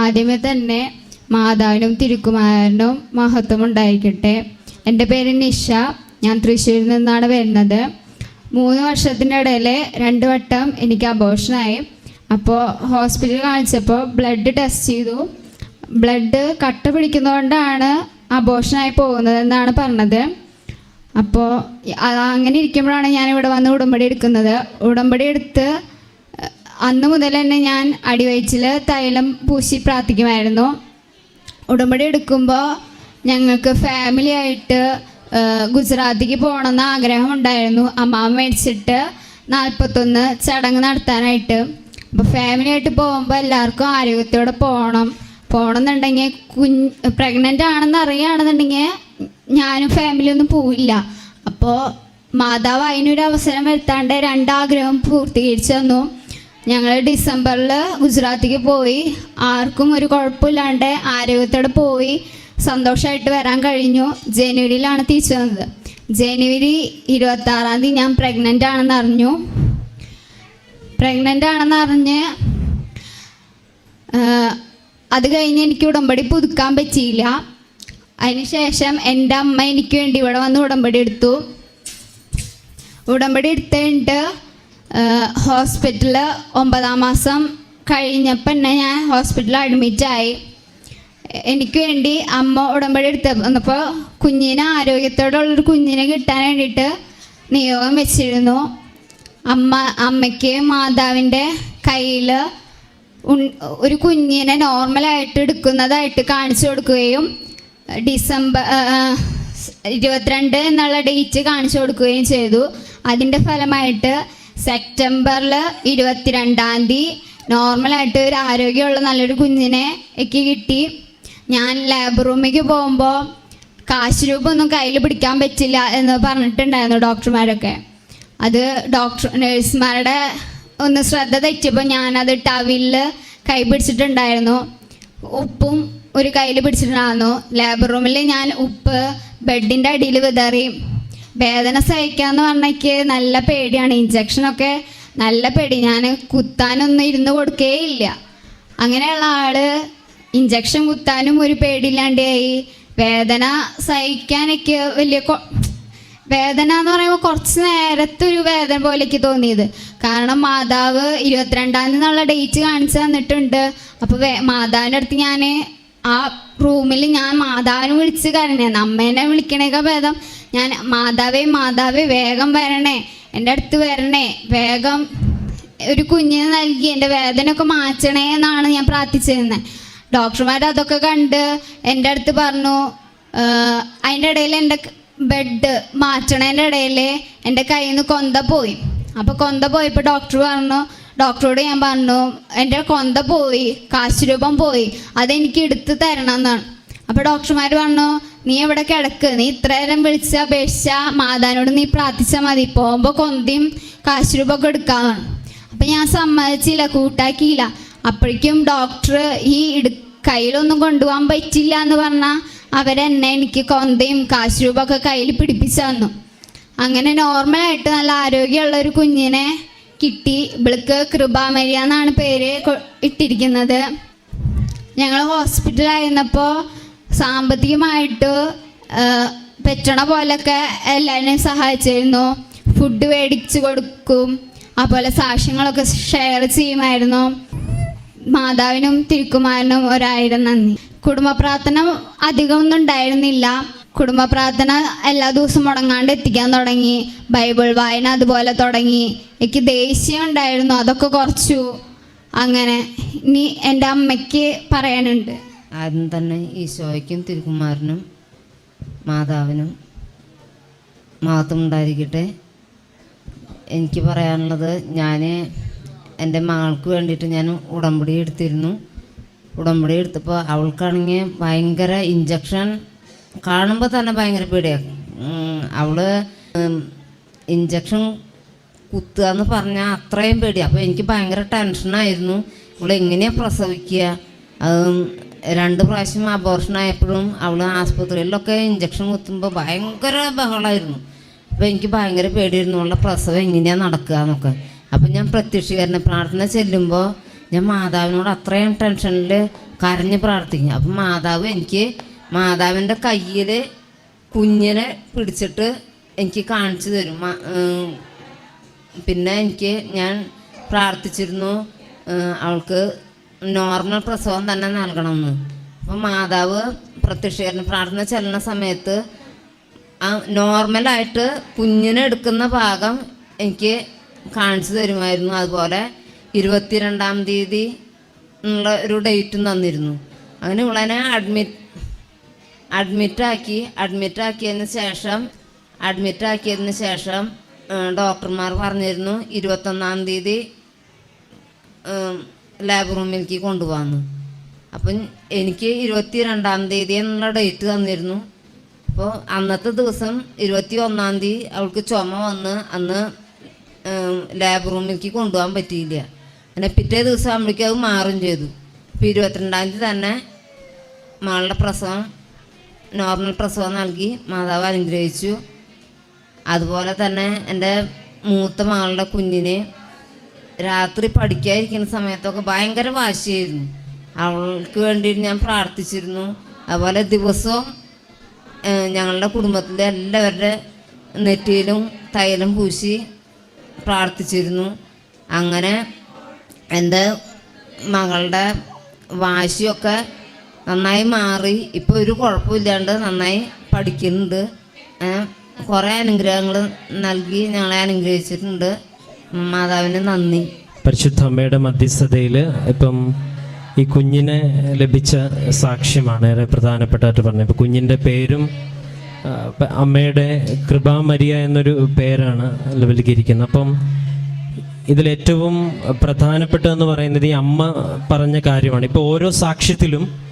ആദ്യമേ തന്നെ മാതാവിനും തിരുക്കുമാരനും മഹത്വം ഉണ്ടായിക്കട്ടെ എന്റെ പേര് നിഷ. ഞാൻ തൃശ്ശൂരിൽ നിന്നാണ് വരുന്നത്. മൂന്ന് വർഷത്തിന്റെ ഇടയിൽ രണ്ട് വട്ടം എനിക്ക് അബോഷനായി അപ്പോൾ ഹോസ്പിറ്റലിൽ കാണിച്ചപ്പോൾ ബ്ലഡ് ടെസ്റ്റ് ചെയ്തു. ബ്ലഡ് കട്ട പിടിക്കുന്നതുകൊണ്ടാണ് അബോഷനായി പോകുന്നതെന്നാണ് പറഞ്ഞത്. അപ്പോൾ അങ്ങനെ ഇരിക്കുമ്പോഴാണ് ഞാൻ ഇവിടെ വന്ന് ഉടമ്പടി എടുക്കുന്നത്. ഉടമ്പടി എടുത്ത് അന്ന് മുതൽ തന്നെ ഞാൻ അടിവയറ്റിൽ തൈലം പൂശി പ്രാർത്ഥിക്കുമായിരുന്നു. ഉടമ്പടി എടുക്കുമ്പോൾ ഞങ്ങൾക്ക് ഫാമിലി ആയിട്ട് ഗുജറാത്തിക്ക് പോകണമെന്ന് ആഗ്രഹം ഉണ്ടായിരുന്നു അമ്മാവൻ മേടിച്ചിട്ട് നാൽപ്പത്തൊന്ന് ചടങ്ങ് നടത്താനായിട്ട്. അപ്പോൾ ഫാമിലി ആയിട്ട് പോകുമ്പോൾ എല്ലാവർക്കും ആരോഗ്യത്തോടെ പോകണം. പോകണം എന്നുണ്ടെങ്കിൽ കുഞ്ഞ് പ്രഗ്നന്റ് ആണെന്ന് അറിയുകയാണെന്നുണ്ടെങ്കിൽ ഞാനും ഫാമിലി ഒന്നും പോവില്ല. അപ്പോൾ മാതാവ് അതിനൊരു അവസരം വരുത്താണ്ട് രണ്ടാഗ്രഹം പൂർത്തീകരിച്ചു തന്നു. ഞങ്ങൾ ഡിസംബറിൽ ഗുജറാത്തിക്ക് പോയി. ആർക്കും ഒരു കുഴപ്പമില്ലാണ്ട് ആരോഗ്യത്തോടെ പോയി. സന്തോഷമായിട്ട് വരാൻ കഴിഞ്ഞു. ജനുവരിയിലാണ് തിരിച്ചു വന്നത് ജനുവരി ഇരുപത്തി ആറാം തീയതി ഞാൻ പ്രഗ്നന്റ് ആണെന്ന് അറിഞ്ഞു. പ്രഗ്നന്റ് ആണെന്ന് അറിഞ്ഞ് അത് കഴിഞ്ഞ് എനിക്ക് ഉടമ്പടി പുതുക്കാൻ പറ്റിയില്ല. അതിനുശേഷം എന്റെ അമ്മ എനിക്ക് വേണ്ടി ഇവിടെ വന്ന് ഉടമ്പടി എടുത്തു. ഉടമ്പടി എടുത്തിട്ട് ഹോസ്പിറ്റലിൽ ഒമ്പതാം മാസം കഴിഞ്ഞപ്പോൾ തന്നെ ഞാൻ ഹോസ്പിറ്റലിൽ അഡ്മിറ്റായി എനിക്ക് വേണ്ടി അമ്മ ഉടമ്പടി എടുത്ത് വന്നപ്പോൾ കുഞ്ഞിനെ ആരോഗ്യത്തോടുള്ളൊരു കുഞ്ഞിനെ കിട്ടാൻ വേണ്ടിയിട്ട് നിയോഗം വെച്ചിരുന്നു. അമ്മ അമ്മയ്ക്ക് മാതാവിന്റെ കയ്യിൽ ഒരു കുഞ്ഞിനെ നോർമലായിട്ട് എടുക്കുന്നതായിട്ട് കാണിച്ചു കൊടുക്കുകയും ഡിസംബർ ഇരുപത്തിരണ്ട് എന്നുള്ള ഡേറ്റ് കാണിച്ചു കൊടുക്കുകയും ചെയ്തു. അതിന്റെ ഫലമായിട്ട് സെപ്റ്റംബറിൽ ഇരുപത്തിരണ്ടാം തീയതി. നോർമലായിട്ട് ഒരു ആരോഗ്യമുള്ള നല്ലൊരു കുഞ്ഞിനെ എനിക്ക് കിട്ടി. ഞാൻ ലാബ് റൂമിലേക്ക് പോകുമ്പോൾ കാശ് രൂപ ഒന്നും കയ്യിൽ പിടിക്കാൻ പറ്റില്ല എന്ന് പറഞ്ഞിട്ടുണ്ടായിരുന്നു ഡോക്ടർമാരൊക്കെ. അത് ഡോക്ടർ നേഴ്സുമാരുടെ ഒന്ന് ശ്രദ്ധ തെറ്റിയപ്പോൾ ഞാനത് ടവിലിൽ കൈ പിടിച്ചിട്ടുണ്ടായിരുന്നു. ഉപ്പും ഒരു കയ്യിൽ പിടിച്ചിട്ടുണ്ടായിരുന്നു. ലേബർ റൂമിൽ ഞാൻ ഉപ്പ് ബെഡിന്റെ അടിയിൽ വിതറി. വേദന സഹിക്കാന്ന് പറഞ്ഞെനിക്ക് നല്ല പേടിയാണ്. ഇഞ്ചക്ഷനൊക്കെ നല്ല പേടി. ഞാൻ കുത്താനൊന്നും ഇരുന്ന് കൊടുക്കേയില്ല. അങ്ങനെയുള്ള ആൾ ഇഞ്ചക്ഷൻ കുത്താനും ഒരു പേടിയില്ലാണ്ടായി. വേദന സഹിക്കാനൊക്കെ വലിയ വേദന എന്ന് പറയുമ്പോൾ കുറച്ച് നേരത്തെ ഒരു വേദന പോലെക്ക് തോന്നിയത്. കാരണം മാതാവ് ഇരുപത്തിരണ്ടാം തീയതി എന്നുള്ള ഡേറ്റ് കാണിച്ചു തന്നിട്ടുണ്ട്. അപ്പോൾ മാതാവിന്റെ അടുത്ത് ഞാൻ ആ റൂമിൽ ഞാൻ മാതാവിനെ വിളിച്ച് കരഞ്ഞേ. അമ്മേനെ വിളിക്കണേക്കാൾ ഭേദം. ഞാൻ മാതാവേ മാതാവേ വേഗം വരണേ. എന്റെ അടുത്ത് വരണേ. വേഗം ഒരു കുഞ്ഞിനെ നൽകി എന്റെ വേദനയൊക്കെ മാറ്റണേ എന്നാണ് ഞാൻ പ്രാർത്ഥിച്ചിരുന്നത് ഡോക്ടർമാർ അതൊക്കെ കണ്ട് എന്റെ അടുത്ത് പറഞ്ഞു അതിന്റെ ഇടയിൽ എന്റെ ബെഡ് മാറ്റണേന്റെ ഇടയിൽ എന്റെ കയ്യിൽ നിന്ന് കൊന്ത പോയി. അപ്പോൾ കൊന്ത പോയപ്പോൾ ഡോക്ടർ പറഞ്ഞു ഡോക്ടറോട് ഞാൻ പറഞ്ഞു എന്റെ കൊന്ത പോയി കാശ് രൂപം പോയി അതെനിക്ക് എടുത്ത് തരണം എന്നാണ്. അപ്പോൾ ഡോക്ടർമാർ പറഞ്ഞു നീ എവിടെ കിടക്ക്? നീ ഇത്ര നേരം വിളിച്ച് അപേക്ഷിച്ച മാതാനോട് നീ പ്രാർത്ഥിച്ചാൽ മതി. പോകുമ്പോൾ കൊന്തിയും കാശ് രൂപമൊക്കെ എടുക്കാമെന്ന് അപ്പം ഞാൻ സമ്മതിച്ചില്ല കൂട്ടാക്കിയില്ല. അപ്പോഴേക്കും ഡോക്ടർ ഈ ഇട കയ്യിലൊന്നും കൊണ്ടുപോകാൻ പറ്റില്ല എന്ന് പറഞ്ഞാൽ അവരെന്നെ എനിക്ക് കൊന്തയും കാശ് രൂപ ഒക്കെ കയ്യിൽ പിടിപ്പിച്ചു തന്നു. അങ്ങനെ നോർമലായിട്ട് നല്ല ആരോഗ്യമുള്ള ഒരു കുഞ്ഞിനെ കിട്ടി. ഇവൾക്ക് കൃപാമരിയ എന്നാണ് പേര് ഇട്ടിരിക്കുന്നത്. ഞങ്ങൾ ഹോസ്പിറ്റലായിരുന്നപ്പോൾ സാമ്പത്തികമായിട്ട് പെറ്റണ പോലൊക്കെ എല്ലാവരെയും സഹായിച്ചിരുന്നു. ഫുഡ് മേടിച്ചു കൊടുക്കും. അതുപോലെ സാക്ഷ്യങ്ങളൊക്കെ ഷെയർ ചെയ്യുമായിരുന്നു. മാതാവിനും തിരുക്കുമാരനും ഒരായിരം നന്ദി. കുടുംബ പ്രാർത്ഥന അധികം ഒന്നും ഉണ്ടായിരുന്നില്ല. കുടുംബ പ്രാർത്ഥന എല്ലാ ദിവസവും മുടങ്ങാണ്ട് എത്തിക്കാൻ തുടങ്ങി. ബൈബിൾ വായന അതുപോലെ തുടങ്ങി. എനിക്ക് ദേഷ്യം ഉണ്ടായിരുന്നു. അതൊക്കെ കുറച്ചു. അങ്ങനെ ഇനി എന്റെ അമ്മയ്ക്ക് പറയാനുണ്ട്. ആദ്യം തന്നെ ഈശോയ്ക്കും തിരുക്കുമാരനും മാതാവിനും മഹത്വം ഉണ്ടായിരിക്കട്ടെ. എനിക്ക് പറയാനുള്ളത് ഞാൻ എന്റെ മകൾക്ക് വേണ്ടിയിട്ട് ഞാൻ ഉടമ്പടി എടുത്തിരുന്നു. ഉടമ്പടി എടുത്തപ്പോൾ അവൾക്കാണെങ്കിൽ ഭയങ്കര ഇഞ്ചക്ഷൻ കാണുമ്പോൾ തന്നെ ഭയങ്കര പേടിയാണ് അവൾ ഇഞ്ചക്ഷൻ കുത്തുക എന്ന് പറഞ്ഞാൽ അത്രയും പേടി അപ്പോൾ എനിക്ക് ഭയങ്കര ടെൻഷനായിരുന്നു ഇവളെങ്ങനെയാണ് പ്രസവിക്കുക? അതും രണ്ട് പ്രാവശ്യം അബോർഷൻ ആയപ്പോഴും അവൾ ആസ്പത്രിയിലൊക്കെ ഇഞ്ചക്ഷൻ കുത്തുമ്പോൾ ഭയങ്കര ബഹളമായിരുന്നു അപ്പോൾ എനിക്ക് ഭയങ്കര പേടിയായിരുന്നു. അവളുടെ പ്രസവം എങ്ങനെയാണ് നടക്കുക എന്നൊക്കെ. അപ്പം ഞാൻ പ്രത്യക്ഷീകരണ പ്രാർത്ഥന ചെല്ലുമ്പോൾ ഞാൻ മാതാവിനോട് അത്രയും ടെൻഷനിൽ കരഞ്ഞ് പ്രാർത്ഥിക്കും. അപ്പം മാതാവ് എനിക്ക് മാതാവിന്റെ കയ്യിൽ കുഞ്ഞിനെ പിടിച്ചിട്ട് എനിക്ക് കാണിച്ചു തരും. പിന്നെ എനിക്ക് ഞാൻ പ്രാർത്ഥിച്ചിരുന്നു. അവൾക്ക് നോർമൽ പ്രസവം തന്നെ നൽകണമെന്ന്. അപ്പം മാതാവ് പ്രത്യക്ഷീകരണ പ്രാർത്ഥന ചെല്ലുന്ന സമയത്ത് ആ നോർമലായിട്ട് കുഞ്ഞിനെ എടുക്കുന്ന ഭാഗം എനിക്ക് കാണിച്ചു തരുമായിരുന്നു. അതുപോലെ ഇരുപത്തിരണ്ടാം തീയതി ഉള്ള ഒരു ഡേറ്റും തന്നിരുന്നു. അങ്ങനെ ഇവളെന്നെ അഡ്മിറ്റ് അഡ്മിറ്റാക്കി അഡ്മിറ്റാക്കിയതിന് ശേഷം അഡ്മിറ്റാക്കിയതിന് ശേഷം ഡോക്ടർമാർ പറഞ്ഞിരുന്നു ഇരുപത്തൊന്നാം തീയതി ലാബ് റൂമിലേക്ക് കൊണ്ടുപോകാന്ന് അപ്പം എനിക്ക് ഇരുപത്തി രണ്ടാം തീയതി എന്നുള്ള ഡേറ്റ് തന്നിരുന്നു. അപ്പോൾ അന്നത്തെ ദിവസം ഇരുപത്തി ഒന്നാം തീയതി അവൾക്ക് ചുമ വന്ന് അന്ന് ലാബ് റൂമിലേക്ക് കൊണ്ടുപോകാൻ പറ്റിയില്ല. അങ്ങനെ പിറ്റേ ദിവസം ആകുമ്പോഴേക്കും അത് മാറും ചെയ്തു. അപ്പോൾ ഇരുപത്തിരണ്ടാം തീയതി തന്നെ മകളുടെ പ്രസവം നോർമൽ പ്രസവം നൽകി മാതാവ് അനുഗ്രഹിച്ചു. അതുപോലെ തന്നെ എന്റെ മൂത്ത മകളുടെ കുഞ്ഞിനെ രാത്രി പഠിക്കാതിരിക്കുന്ന സമയത്തൊക്കെ ഭയങ്കര വാശിയായിരുന്നു. അവൾക്ക് വേണ്ടി ഞാൻ പ്രാർത്ഥിച്ചിരുന്നു. അതുപോലെ ദിവസവും ഞങ്ങളുടെ കുടുംബത്തിലെ എല്ലാവരുടെ നെറ്റിയിലും തൈലം പൂശി പ്രാർത്ഥിച്ചിരുന്നു. അങ്ങനെ എന്റെ മകളുടെ വാശിയൊക്കെ നന്നായി മാറി. ഇപ്പോൾ ഒരു കുഴപ്പമില്ലാണ്ട് നന്നായി പഠിക്കുന്നുണ്ട്. കുറേ അനുഗ്രഹങ്ങൾ നൽകി ഞങ്ങളെ അനുഗ്രഹിച്ചിട്ടുണ്ട്. മാതാവിന് നന്ദി. പരിശുദ്ധ അമ്മയുടെ മധ്യസ്ഥതയിൽ ഇപ്പം ഈ കുഞ്ഞിനെ ലഭിച്ച സാക്ഷ്യമാണ് ഏറെ പ്രധാനപ്പെട്ടായിട്ട് പറഞ്ഞത്. ഇപ്പം കുഞ്ഞിന്റെ പേരും അമ്മയുടെ കൃപാമരിയ എന്നൊരു പേരാണ് ലഭിക്കുന്നത് അപ്പം ഇതിലേറ്റവും പ്രധാനപ്പെട്ടതെന്ന് പറയുന്നത് ഈ അമ്മ പറഞ്ഞ കാര്യമാണ്. ഇപ്പോൾ ഓരോ സാക്ഷ്യത്തിലും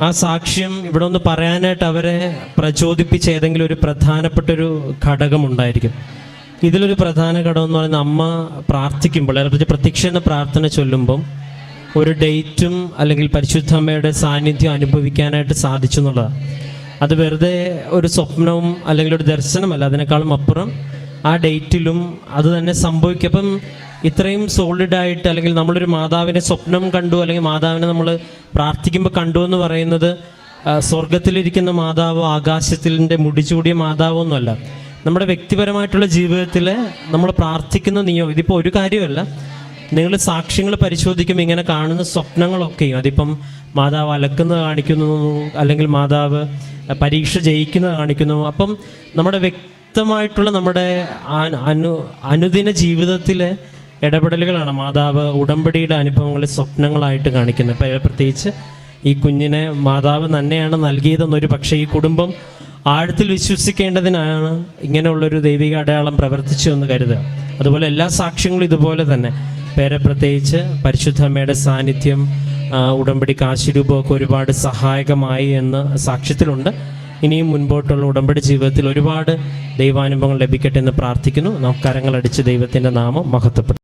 ആ സാക്ഷ്യം ഇവിടെ ഒന്ന് പറയാനായിട്ട് അവരെ പ്രചോദിപ്പിച്ച ഏതെങ്കിലും ഒരു പ്രധാനപ്പെട്ട ഒരു ഘടകമുണ്ടായിരിക്കും. ഇതിലൊരു പ്രധാന ഘടകം എന്ന് പറയുന്നത് അമ്മ പ്രാർത്ഥിക്കുമ്പോൾ അല്ലെങ്കിൽ പ്രത്യക്ഷ എന്ന പ്രാർത്ഥന ചൊല്ലുമ്പം ഒരു ഡേറ്റും അല്ലെങ്കിൽ പരിശുദ്ധ അമ്മയുടെ സാന്നിധ്യം അനുഭവിക്കാനായിട്ട് സാധിച്ചു എന്നുള്ളതാണ്. അത് വെറുതെ ഒരു സ്വപ്നവും അല്ലെങ്കിൽ ഒരു ദർശനമല്ല അതിനേക്കാളും അപ്പുറം ആ ഡേറ്റിലും അത് തന്നെ സംഭവിക്കും. അപ്പം ഇത്രയും സോളിഡായിട്ട് അല്ലെങ്കിൽ നമ്മളൊരു മാതാവിനെ സ്വപ്നം കണ്ടു അല്ലെങ്കിൽ മാതാവിനെ നമ്മൾ പ്രാർത്ഥിക്കുമ്പോൾ കണ്ടു എന്ന് പറയുന്നത് സ്വർഗത്തിലിരിക്കുന്ന മാതാവോ ആകാശത്തിന്റെ മുടിച്ചുകൂടിയ മാതാവോ ഒന്നുമല്ല. നമ്മുടെ വ്യക്തിപരമായിട്ടുള്ള ജീവിതത്തിൽ നമ്മൾ പ്രാർത്ഥിക്കുന്ന നിയോ ഇതിപ്പോൾ ഒരു കാര്യമല്ല. നിങ്ങൾ സാക്ഷ്യങ്ങൾ പരിശോധിക്കുമ്പോൾ ഇങ്ങനെ കാണുന്ന സ്വപ്നങ്ങളൊക്കെയും. അതിപ്പം മാതാവ് അലക്കുന്നത് കാണിക്കുന്നു അല്ലെങ്കിൽ മാതാവ് പരീക്ഷ ജയിക്കുന്നത് കാണിക്കുന്നു. അപ്പം നമ്മുടെ വ്യക്തമായിട്ടുള്ള നമ്മുടെ അനു അനുദിന ജീവിതത്തിലെ ഇടപെടലുകളാണ് മാതാവ് ഉടമ്പടിയുടെ അനുഭവങ്ങളെ സ്വപ്നങ്ങളായിട്ട് കാണിക്കുന്നത്. പ്രത്യേകിച്ച് ഈ കുഞ്ഞിനെ മാതാവ് തന്നെയാണ് നൽകിയതെന്നൊരു പക്ഷേ ഈ കുടുംബം ആഴത്തിൽ വിശ്വസിക്കേണ്ടതിനാണ് ഇങ്ങനെയുള്ളൊരു ദൈവിക അടയാളം പ്രവർത്തിച്ചു എന്ന് കരുതുക. അതുപോലെ എല്ലാ സാക്ഷ്യങ്ങളും ഇതുപോലെ തന്നെ. പേരെ പ്രത്യേകിച്ച് പരിശുദ്ധമ്മയുടെ സാന്നിധ്യം ഉടമ്പടി കാശിരൂപമൊക്കെ ഒരുപാട് സഹായകമായി എന്ന് സാക്ഷ്യത്തിലുണ്ട്. ഇനിയും മുൻപോട്ടുള്ള ഉടമ്പടി ജീവിതത്തിൽ ഒരുപാട് ദൈവാനുഭവങ്ങൾ ലഭിക്കട്ടെ എന്ന് പ്രാർത്ഥിക്കുന്നു. നമുക്ക് കരങ്ങളടിച്ച് ദൈവത്തിന്റെ നാമം മഹത്വപ്പെടും